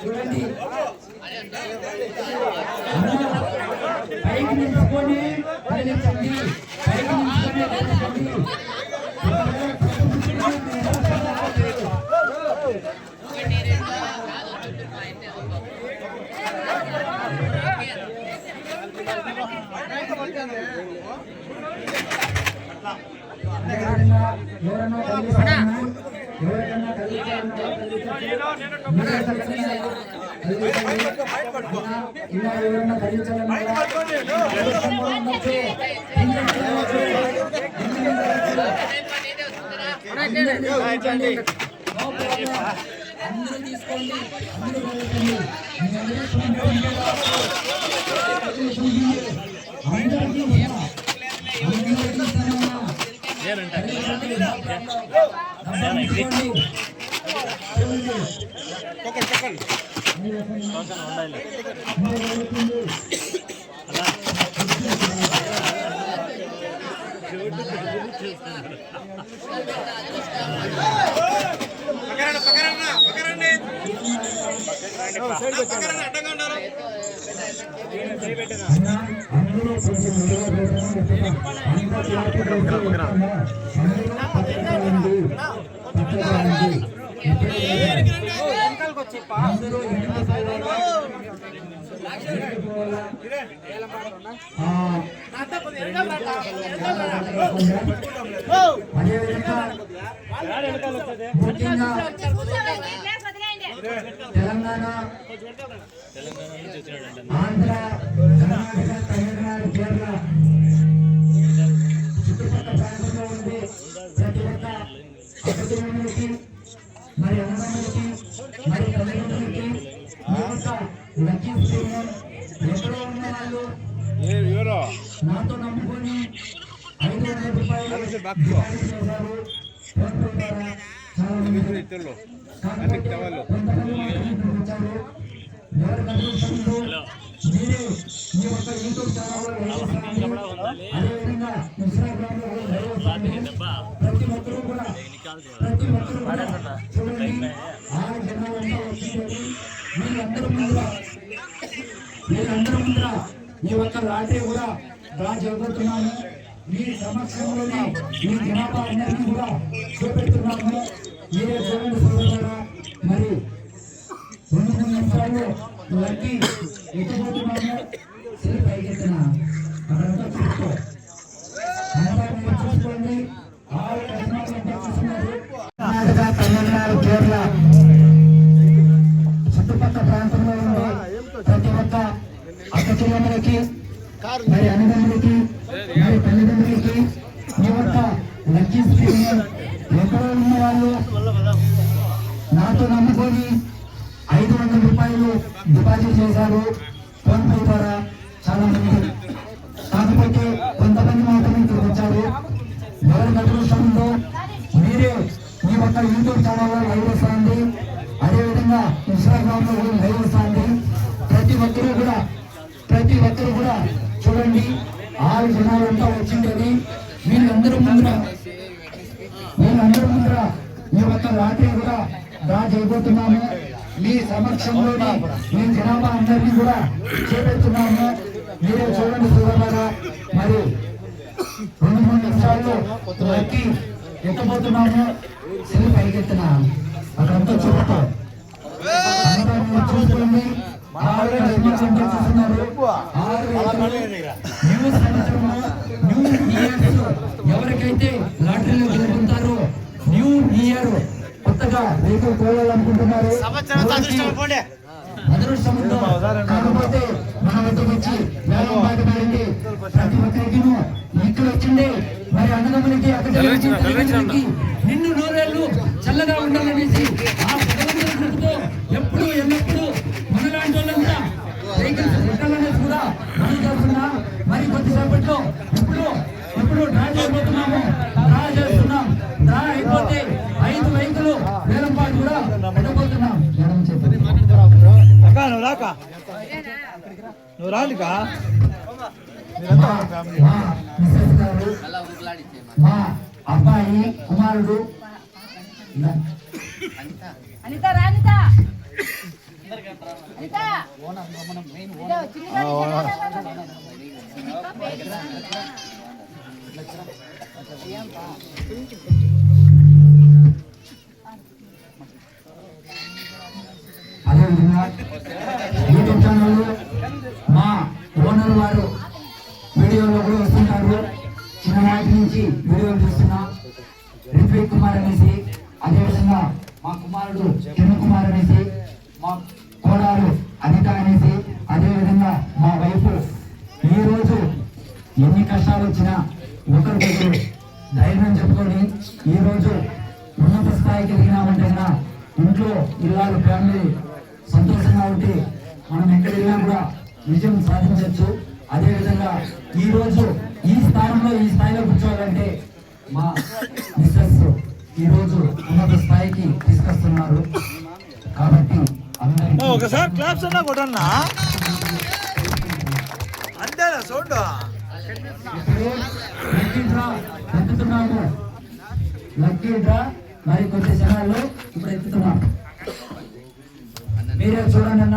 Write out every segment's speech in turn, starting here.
చూడండి పైకి నిలుచుకొని కదిలించండి ఎవరైనా ఎవరైనా ఇలా అందరూ తీసుకోండి అందరూ అందరికీ ఉన్నా. అందరికీ ఇస్తానన్నా. అన్నా, అందులో కొంచెం అదేవిధంగా ముఖ్యంగా తెలంగాణ ఆంధ్ర కర్ణాటక తమిళనాడు కేరళ. చుట్టుపక్కల ప్రాంతంలో ఉండే ప్రతి ఒక్క అక్కడికి మరి అన్నదమ్ములకి మరి తల్లిదండ్రులకి యొక్క లక్కీ ఎక్కడో ఉన్న వాళ్ళు నాతో నమ్ముకొని ఐదు వందల రూపాయలు డిపాజిట్ చేశారు ఫోన్ పే ద్వారా చాలా మంది కాకపోతే కొంతమంది మాత్రమే ఇక్కడికి వచ్చారు ఎవరికి అదృష్టం ఉందో మీరే మీ యొక్క యూట్యూబ్ ఛానల్లో లైవ్ చేయండి అదేవిధంగా ఇన్స్టాగ్రామ్లో కూడా ప్రతి ఒక్కరూ కూడా ప్రతి ఒక్కరూ కూడా చూడండి ఆరు జనాలంతా వచ్చింది మీరందరూ ముందర మీరందరూ ముందర ఈ ఒక్క లాటరీ కూడా డ్రా చేయబోతున్నాము మీ సమక్షంలోనే ఈ జనాభా అందరినీ కూడా చూపెడుతున్నాము. మీరే చూడండి సోదరులారా మరి రెండు మూడు నిమిషాలు లక్కి పైకెత్తిన? అక్కడంతా చూసుకో. చూసుకోండి. ఆరు చూస్తున్నారు. కర్ణాటక తమిళనాడు కేరళ. చుట్టుపక్కల ప్రాంతంలో ఉండే ప్రతి ఒక్క అక్క మరి అన్నదమ్ములకి మరి తల్లిదండ్రులకి ఈ యొక్క లక్కీ స్కీమ్ ఎక్కడ ఉన్న వాళ్ళు? నాతో నమ్ముకొని ఐదు వందల రూపాయలు డిపాజిట్ చేశారు. ఫోన్పే ద్వారా చాలా మంది. కాకపోతే కొంతమంది మాత్రమే ఇక్కడికి వచ్చారు. ఎవరికి అదృష్టం మీరే మీ యొక్క యూట్యూబ్ ఛానల్లో లైవ్ వస్తుంది అదేవిధంగా ఇన్స్టాగ్రామ్లో కూడా లైవ్ వస్తుంది ప్రతి ఒక్కరూ కూడా ప్రతి ఒక్కరూ కూడా చూడండి. ఆరు జనాలంతా మీరు అందరూ ముందుగా వీళ్ళందరూ ముందర మీ ఒక్క లాటరీ కూడా డ్రా చేయబోతున్నాము. మీ సమక్షంలోనే మీ జనాభా అందరినీ కూడా చేపెడుతున్నాము. మీరు చూడండి చూడగా మరి రెండు మూడు నిమిషాల్లో ఎక్కి ఎక్కబోతున్నాము. సిరి పైకెత్తిన అక్కడంతా చూపుతాం చూసుకోండి. ఎవరికైతే లాటరీలో న్యూ ఇయర్ కొత్తగా వెహికల్ కోవాలనుకుంటున్నారు అదృష్టం ఉందో కాకపోతే మన వద్దకు వచ్చి వేలం పాట పాడింది. ప్రతి ఒక్కరికి ఇక్కడ వచ్చిండే మరి అన్నదమ్ములకి అక్కడికి నిన్ను నూరేళ్ళు చల్లగా ఉండాలనేసి ఆ భగవంతుడి కృపతో ఎప్పుడు ఎల్లప్పుడూ మనలాంటి వాళ్ళంతా వెహికల్స్ పెట్టాలనేసి కూడా మనం చేస్తున్నా మరి కొద్దిసేపట్లో ఇప్పుడు ఇప్పుడు డ్రా చేయబోతున్నాము. డ్రా చేస్తున్నాం. వెహికల్ వేలంపాటు కూడా. అక్క నువ్వు రాక. నువ్వు రాలికా మా అబ్బాయి కుమారుడు. అనిత రా అనిత. యూట్యూబ్ ఛానల్ మా ఓనర్ వారు వీడియోలో కూడా వస్తుంటారు. చిన్ననాటి నుంచి వీడియోలు చూస్తున్నా రిత్విక్ కుమార్ అనేసి అదేవిధంగా మా కుమారుడు కిరణ్ కుమార్ అనేసి మా కోడాలు అనిత అనేసి అదేవిధంగా మా వైఫ్ ఈ రోజు ఎన్ని కష్టాలు వచ్చినా ఒకరికొకరు ధైర్యం చెప్పుకొని ఈరోజు ఉన్నత స్థాయికి ఎదిగినామంటే ఇంట్లో ఇల్లాలు ఫ్యామిలీ ఉంటే మనం ఎక్కడ వెళ్ళినా కూడా విజయం సాధించవచ్చు. అదేవిధంగా ఈ రోజు ఈ స్థానంలో ఈ స్థాయిలో కూర్చోవాలంటే మా మిస్సెస్ ఈ రోజు ఉన్నత స్థాయికి తీసుకొస్తున్నారు. కాబట్టి ఒకసారి క్లాప్స్ అన్నా కొట్టన్నా? అంతేనా సౌండ్? ఇప్పుడు లక్కీ డ్రా మరి కొద్ది క్షణాల్లో ఇప్పుడు ఎత్తుతున్నాం మీరే చూడండి అన్న.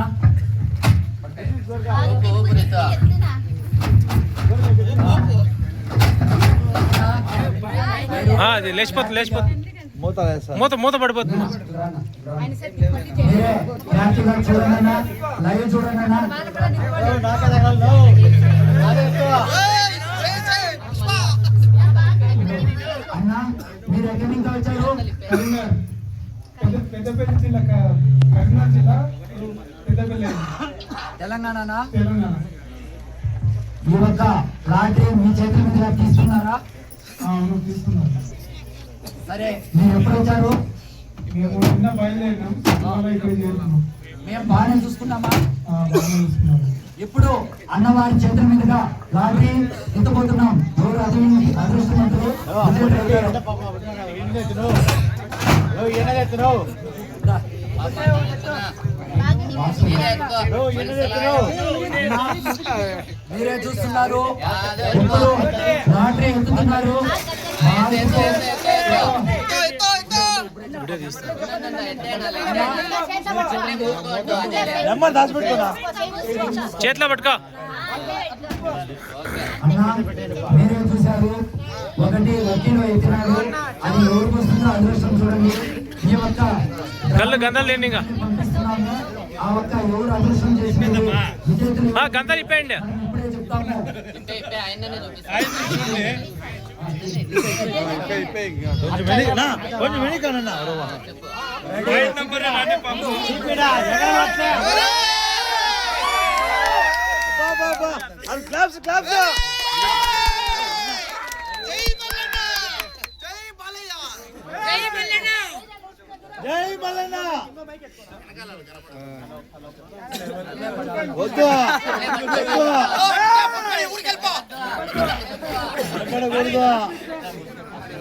ఆ, అది లేచిపోతుంది లేచిపోతుంది మూత మూత మూత పడిపోతుంది. చూడండి లైవ్ చూడండి పెద్దపల్లి జిల్లా కరీంనగర్ జిల్లా పెద్దపల్లి తెలంగాణ తెలంగాణ. ఈ యొక్క లాటరీ మీ చేతుల మీద తీస్తున్నారా ఆ, అవును తీసుకున్నాం. సరే మీరు ఎప్పుడు వచ్చారు? మేము నిన్న బయలుదేరినాం. ఇక్కడ చేరుకున్నాం. మేము బాగానే చూసుకున్నామా? ఇప్పుడు అన్నవారి చేతుల మీదుగా లాటరీ ఎత్తుపోతున్నాం. ఎవరు అదృ- అదృష్టవంతులు. మీరే చూస్తున్నారు. ఇప్పుడు లాటరీ ఎత్తుతున్నారు. నెంబర్ దాచిపెట్టుకున్నా. చేతిలో పట్టుకో. అన్నా మీరే చూశారు. ఒకటి వకీలు ఎత్తినాడు అది ఎవరికి వస్తుందో అదృష్టం చూడండి. కళ్ళు గంధాలు లేండి ఇంకా పంపిస్తున్నాము ఆ ఒక్క ఎవరు అదృష్టం చేసింది విజేతలు ఆ, గంధాలు ఇప్పేయండి మనం ఇప్పుడే చెప్తాము కొంచెం వెనక్కి నా, కొంచెం వెనక్కి అన్న అది క్లాప్స్ క్లాప్స్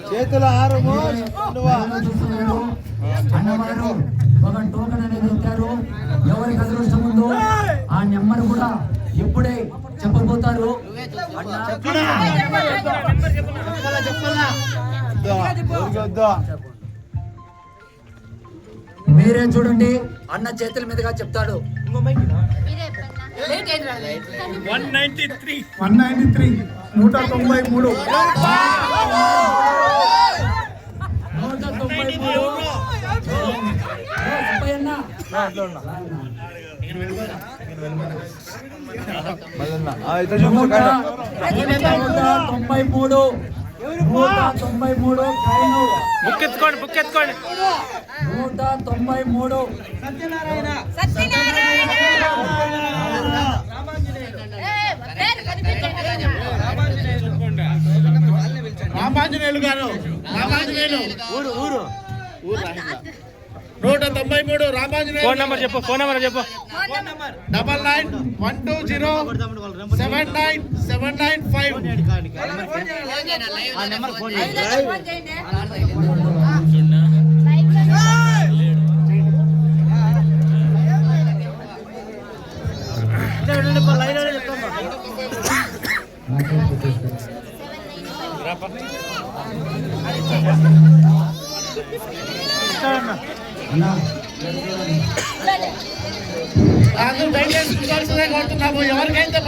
చేతుల ఆరము? అన్నవారు ఒక టోకెన్ అనేది ఇచ్చారు ఎవరికి అదృష్టం ఉందో ఆ నెంబర్ కూడా ఇప్పుడే చెప్పబోతారు అన్నా వద్దు మీరే చూడండి. అన్న చేతుల మీదుగా చెప్తాడు. వన్ నైన్టీ త్రీ నూట తొంభై మూడు. నూట నూట తొంభై మూడు. నూట తొంభై మూడు బుక్ ఎత్తుకోండి బుక్ ఎత్తుకోండి నూట తొంభై మూడు. రామాంజనేయులు గారు. రామాంజనేయులు ఊరు ఊరు. నూట తొంభై మూడు రామాంజనేయులు. ఫోన్ నెంబర్ చెప్పు ఫోన్ నెంబర్ చెప్పు. Double nine one two zero seven nine seven nine five. Phone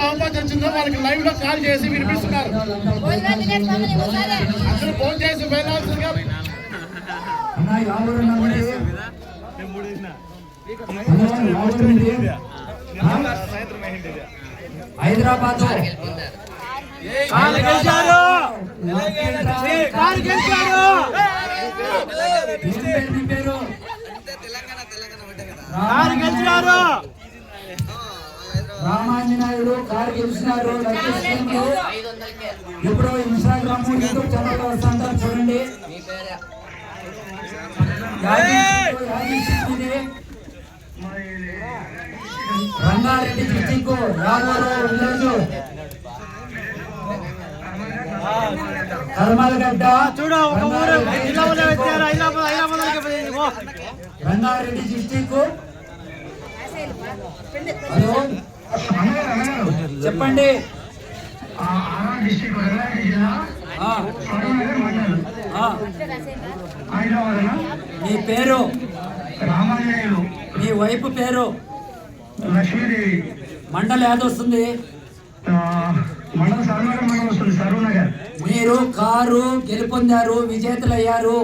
బహుమతి వచ్చిందో వాళ్ళకి లైవ్లో కాల్ చేసి వినిపిస్తున్నారు. అందరూ ఫోన్ చేసి వెళ్ళాల్సిందిగా హైదరాబాద్ గెలిచారు. రామాంజనాయుడు కారు గెలిచినారు. ఇప్పుడు ఇన్స్టాగ్రామ్ యూట్యూబ్ ఛానల్ వస్తుంటారు చూడండి. Rangareddy district Yadavaram village. కర్మలగడ్డ. చూడు రంగారెడ్డి డిస్టిక్ హలో. చెప్పండి. మీ పేరు? రామాంజనేయులు మీ వైపు పేరు? లక్ష్మీదేవి. మండలి ఏది వస్తుంది? మండల సర్వనగర్ మండలం వస్తుంది సర్వనగర్. మీరు కారు గెలుపొందారు అన్న అన్న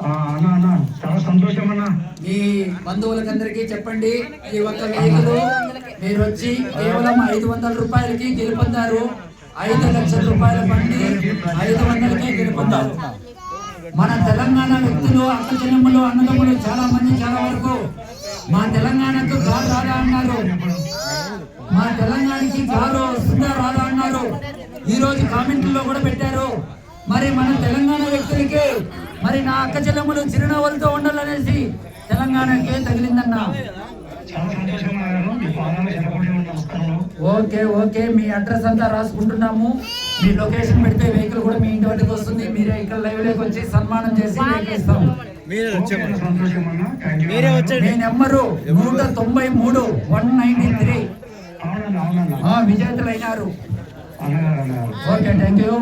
చాలా సంతోషం అన్న. మీ బంధువులకందరికీ చెప్పండి ఈ ఒక్క వెహికల్ మీరు వచ్చి కేవలం ఐదు వందల రూపాయలకి గెలుపొందారు. ఐదు లక్షల రూపాయల బండి ఐదు వందలకే గెలుపొందారు. మన తెలంగాణ వ్యక్తులు అక్క చెల్లెమ్మలు అన్నదమ్ములు చాలా మంది చాలా వరకు మా తెలంగాణకు కారు రాదా అన్నారు. మా తెలంగాణకి కారు వస్తుందా రాదా అన్నారు. ఈ రోజు కామెంట్లలో కూడా పెట్టారు. మరి మన తెలంగాణ వ్యక్తులకి మరి నా అక్క చెల్లెమ్మలు చిరునవ్వులతో ఉండాలనేసి తెలంగాణకే తగిలిందన్న. ఓకే ఓకే మీ అడ్రస్ అంతా రాసుకుంటున్నాము. మీ లొకేషన్ పెడితే వెహికల్ కూడా మీ ఇంటి వద్దకు వస్తుంది. మీరే ఇక్కడ లైవ్లోకి వచ్చి సన్మానం చేసి ఇస్తాం. మీ నెంబరు నూట తొంభై మూడు one ninety three. విజేతలైనారు. Okay thank you